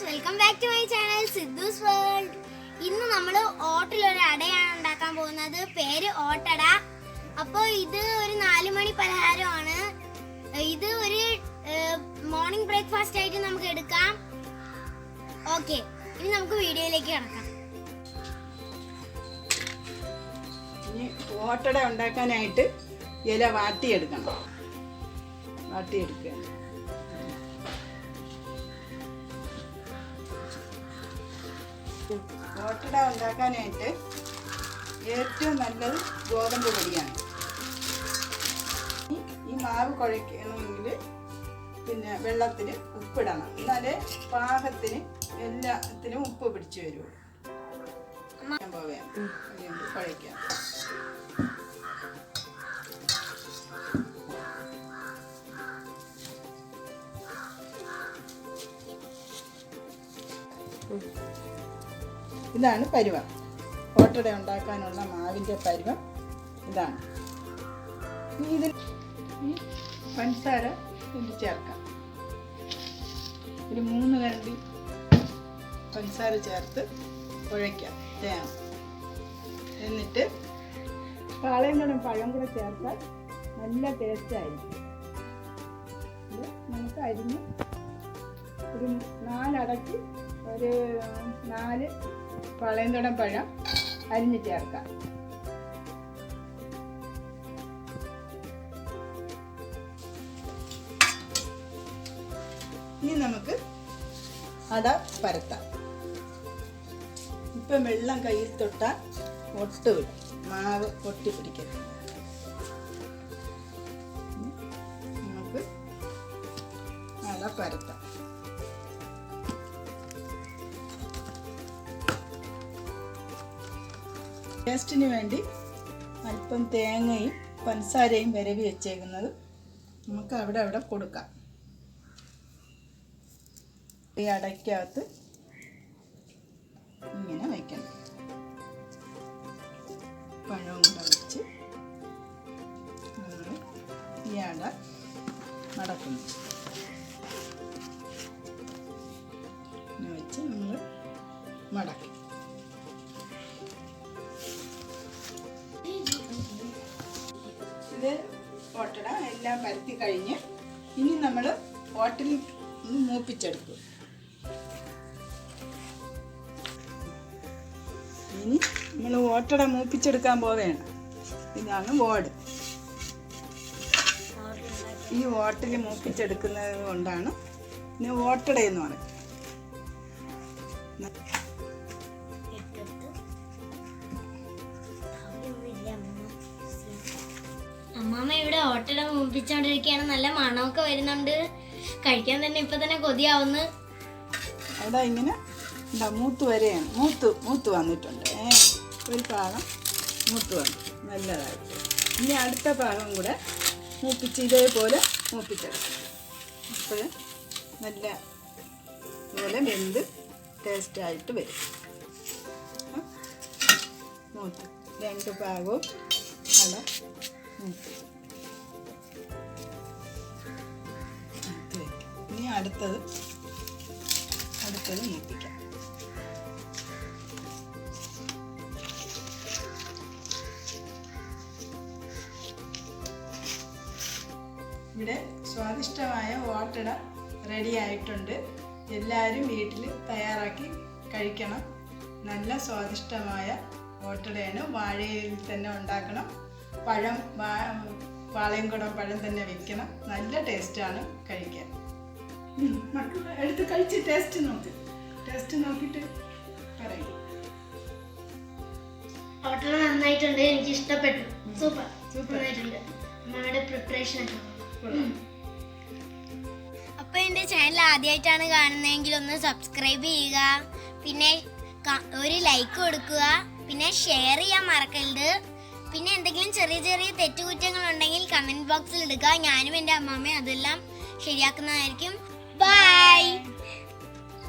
Friends welcome back to my channel Siddhu's world ഇന്ന് നമ്മൾ ഓട്ടിലൊരു അടയാണ് ഉണ്ടാക്കാൻ പോകുന്നത്. പേര് ഓട്ടട അപ്പോൾ ഇത് ഒരു നാല് മണി പലഹാരമാണ്. ഇത് ഒരു മോർണിംഗ് ബ്രേക്ക്ഫാസ്റ്റ് ആയിട്ട് നമുക്ക് എടുക്കാം. ഓക്കെ ഇനി നമുക്ക് വീഡിയോയിലേക്ക് കിടക്കാം. ഇനി ഓട്ടട ഉണ്ടാക്കാനായിട്ട് ഇല വാട്ടിയെടുക്കണം. വാട്ടിയെടുക്കുക. ഓട്ടട ഉണ്ടാക്കാനായിട്ട് ഏറ്റവും നല്ലത് ഗോതമ്പ് പൊടിയാണ്. ഈ- മാവ് കുഴക്കണമെങ്കിൽ പിന്നെ വെള്ളത്തിൽ ഉപ്പിടണം. എന്നാലേ പാകത്തിന് എല്ലാത്തിനും ഉപ്പ് പിടിച്ചു വരുള്ളൂ പോവാം. കുഴയ്ക്കാം ഇതാണ് പരുവം. ഓട്ടട ഉണ്ടാക്കാനുള്ള മാവിന്റെ പരുവം ഇതാണ്. ഇനി ഇതിൽ പഞ്ചസാര ഇതിൽ ചേർക്കാം. ഒരു മൂന്ന് കരണ്ടി പഞ്ചസാര ചേർത്ത് കുഴയ്ക്കാം തേങ്ങ എന്നിട്ട് പാളയും കൂടെ പഴം കൂടെ ചേർത്താൽ നല്ല ടേസ്റ്റ് ആയിരിക്കും. നമുക്ക് അരിഞ്ഞ് ഒരു നാലടക്കി ഒരു നാല് പാളയംകുടം പഴം അരിഞ്ഞ് ചേർക്കാം. ഇനി നമുക്ക് അട പരത്താം. ഇപ്പം വെള്ളം കയ്യിൽ തൊട്ടാൽ ഒട്ടുവിടും മാവ് ഒട്ടി പിടിക്കരുത്. നമുക്ക് അട പരത്താം. ടേസ്റ്റിന് വേണ്ടി അല്പം തേങ്ങയും പഞ്ചസാരയും വിരവി വെച്ചേക്കുന്നത് നമുക്ക് അവിടെ അവിടെ കൊടുക്കാം. ഈ അടയ്ക്കകത്ത് ഇങ്ങനെ വയ്ക്കണം പഴവും കൂടെ വെച്ച് നമ്മൾ ഈ അട നടക്കുന്നു ഇങ്ങനെ വെച്ച് നമ്മൾ മടക്കി. ഇത് ഓട്ടട എല്ലാം പരത്തി കഴിഞ്ഞ് ഇനി നമ്മൾ ഓട്ടിൽ മൂപ്പിച്ചെടുക്കും. ഇനി നമ്മൾ ഓട്ടട മൂപ്പിച്ചെടുക്കാൻ പോവുകയാണ്. ഇതാണ് ഓട് ഈ ഓട്ടിൽ മൂപ്പിച്ചെടുക്കുന്നത് കൊണ്ടാണ് ഇനി ഓട്ടട എന്ന് പറയുന്നത്. ഇവിടെ ഓട്ടട നല്ല മണമൊക്കെ വരുന്നുണ്ട്. കഴിക്കാൻ തന്നെ ഇപ്പൊ തന്നെ കൊതിയാവുന്നു. അവിടെ ഇങ്ങനെ എന്താ മൂത്ത് വരെയാണ്. മൂത്ത് മൂത്ത് വന്നിട്ടുണ്ട്. ഒരു ഭാഗം മൂത്ത് വന്നു. നല്ലതായിട്ട്. ഇനി അടുത്ത ഭാഗം കൂടെ മൂപ്പിച്ച് ഇതേപോലെ മൂപ്പിച്ചെടുക്കും. അപ്പോൾ നല്ല പോലെ വെന്ത് ടേസ്റ്റായിട്ട് വരും. മൂത്ത്. രണ്ട് ഭാഗവും അവിടെ മൂത്ത്. അടുത്തത് അടുത്തത് മൂപ്പിക്കാം ഇവിടെ സ്വാദിഷ്ടമായ ഓട്ടട റെഡി ആയിട്ടുണ്ട്. എല്ലാവരും വീട്ടിൽ തയ്യാറാക്കി കഴിക്കണം. നല്ല സ്വാദിഷ്ടമായ ഓട്ടടയാണ് വാഴയിൽ തന്നെ ഉണ്ടാക്കണം. പഴം വാളയംകുടം പഴം തന്നെ വെക്കണം. നല്ല ടേസ്റ്റാണ് കഴിക്കാൻ. മക്കൾ എടുത്ത് കഴിച്ച് ടേസ്റ്റ് നോക്ക്. ടേസ്റ്റ് നോക്കിയിട്ട് പറയും. ഓട്ടട നന്നായിട്ടുണ്ട്. എനിക്ക് ഇഷ്ടപ്പെട്ടു സൂപ്പർ. സൂപ്പർ. ആയിട്ടുണ്ട് അമ്മയുടെ പ്രിപ്പറേഷൻ ഒക്കെ. അപ്പോൾ അപ്പൊ എന്റെ ചാനൽ ആദ്യമായിട്ടാണ് കാണുന്നതെങ്കിൽ ഒന്ന് സബ്സ്ക്രൈബ് ചെയ്യുക. പിന്നെ ഒരു ലൈക്ക് കൊടുക്കുക. പിന്നെ ഷെയർ ചെയ്യാൻ മറക്കരുത്. പിന്നെ എന്തെങ്കിലും ചെറിയ ചെറിയ തെറ്റുകുറ്റങ്ങൾ ഉണ്ടെങ്കിൽ കമന്റ് ബോക്സിൽ ഇടുക. ഞാനും എന്റെ അമ്മാമ്മയും അതെല്ലാം ശരിയാക്കുന്നതായിരിക്കും. Bye.